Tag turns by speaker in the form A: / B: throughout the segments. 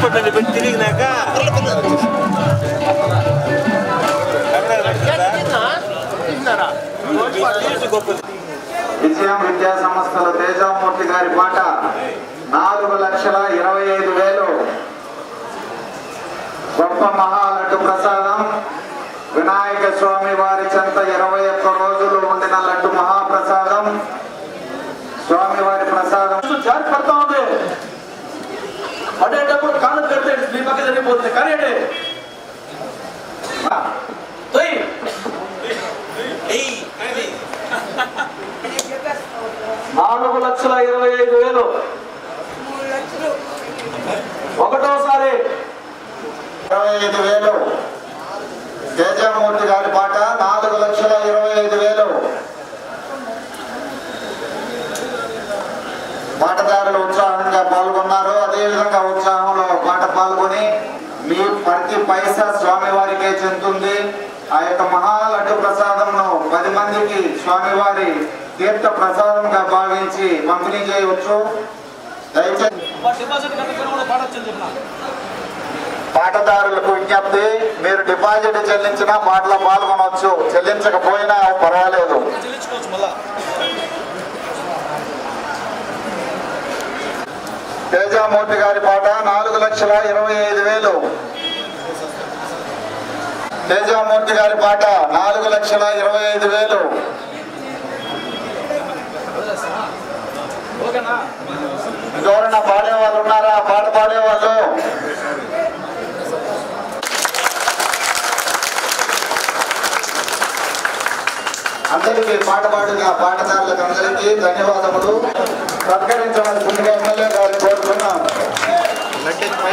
A: Hospital పెట్టి తిరిగినాక.
B: విజయం విద్యా సంస్థల తేజామూర్తి గారి పాట నాలుగు లక్షల ఇరవై ఐదు వేలు. గొప్ప మహాలడ్డు ప్రసాదం. వినాయక స్వామి వారి చెంత ఇరవై ఒక్క రోజులు
C: కడితే జరిగిపోతుంది కానీ అంటే నాలుగు లక్షల ఇరవై ఐదు వేలు. ఒకటోసారి.
B: ఇరవై ఐదు వేలు. తేజమూర్తి గారి పాట నాలుగు లక్షల ఇరవై ఐదు వేలు. స్వామివారి తీర్థ ప్రసాదంగా భావించి పంపిణీ చేయవచ్చు. దయచేసి పాటదారులకు విజ్ఞప్తి మీరు డిపాజిట్ చెల్లించినా పాటలో పాల్గొనవచ్చు చెల్లించకపోయినా పర్వాలేదు. తేజామూర్తి గారి పాట నాలుగు లక్షల ఇరవై ఐదు వేలు. తేజామూర్తి గారి పాట నాలుగు లక్షల ఇరవై ఐదు వేలు. ఎవరైనా పాడే వాళ్ళు ఉన్నారా? పాట పాడే వాళ్ళు అందరికీ పాట పాడిన పాటదారులకు అందరికీ ధన్యవాదములు. సత్కరించవలసిందిగా ఎమ్మెల్యే గారిని కోరుతున్నాం. లడ్డు పై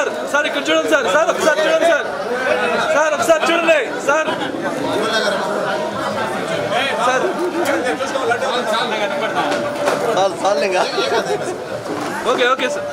C: సార్ సార్ ఇక్కడ చూడండి సార్ సార్ ఒకసారి చూడండి సార్. సార్ ఒకసారి చూడండి sir. Sir. Okay okay sir.